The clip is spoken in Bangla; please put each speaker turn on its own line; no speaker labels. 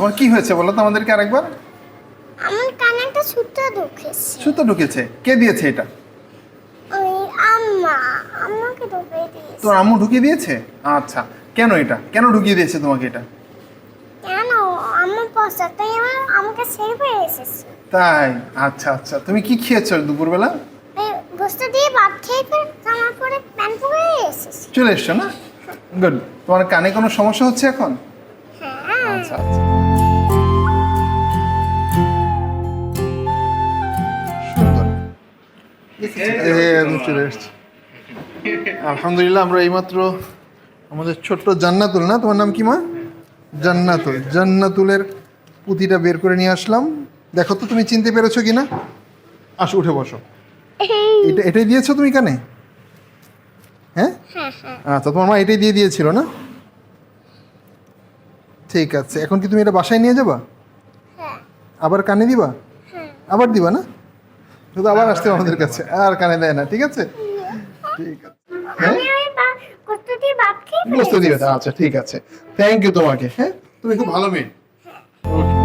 তোমার কি হয়েছে বলো তো আমাদেরকে আরেকবার?
আমার কানে একটা সুতো ঢুকেছে।
সুতো ঢুকেছে। কে দিয়েছে এটা?
ওই আম্মা আম্মাকে ঢুকিয়ে দিয়েছে।
তোর আম্মু ঢুকিয়ে দিয়েছে? আচ্ছা। কেন এটা? কেন ঢুকিয়ে দিয়েছে তোমাকে এটা?
কেন? তাই আমার আমাকে ছেড়ে পেয়ে এসেছে।
তাই? আচ্ছা আচ্ছা। তুমি কি খেয়েছো দুপুরবেলা?
গোস্ত দিয়ে ভাত খেয়ে আমার পরে প্যান পরে এসেছে।
চলে এসছো না? গুড তোমার কানে কোনো সমস্যা হচ্ছে এখন?
হ্যাঁ
আচ্ছা আচ্ছা। চলে এসছি। আলহামদুলিল্লাহ আমরা এইমাত্র আমাদের ছোট্ট জান্নাতুল না? তোমার নাম কি মা? জান্নাতুল। জান্নাতুলের পুঁতিটা বের করে নিয়ে আসলাম। দেখো তো তুমি চিনতে পেরেছ কি না আসো উঠে বসো। এটা এটাই দিয়েছ তুমি কানে হ্যাঁ?
হ্যাঁ হ্যাঁ।
আচ্ছা তোমার মা এটাই দিয়ে দিয়েছিল না? ঠিক আছে। এখন কি তুমি এটা বাসায় নিয়ে যাবা?
হ্যাঁ।
আবার কানে দিবা?
হ্যাঁ।
আবার দিবা না? শুধু আবার আসতে আমাদের কাছে। আর কানে দেয় না ঠিক আছে? ঠিক আছে। হ্যাঁ?
আমি বা- গোস্ত দিয়ে
বুঝতে দিবে আচ্ছা ঠিক আছে। থ্যাংক ইউ তোমাকে হ্যাঁ? তুমি খুব ভালো মেয়ে। ওকে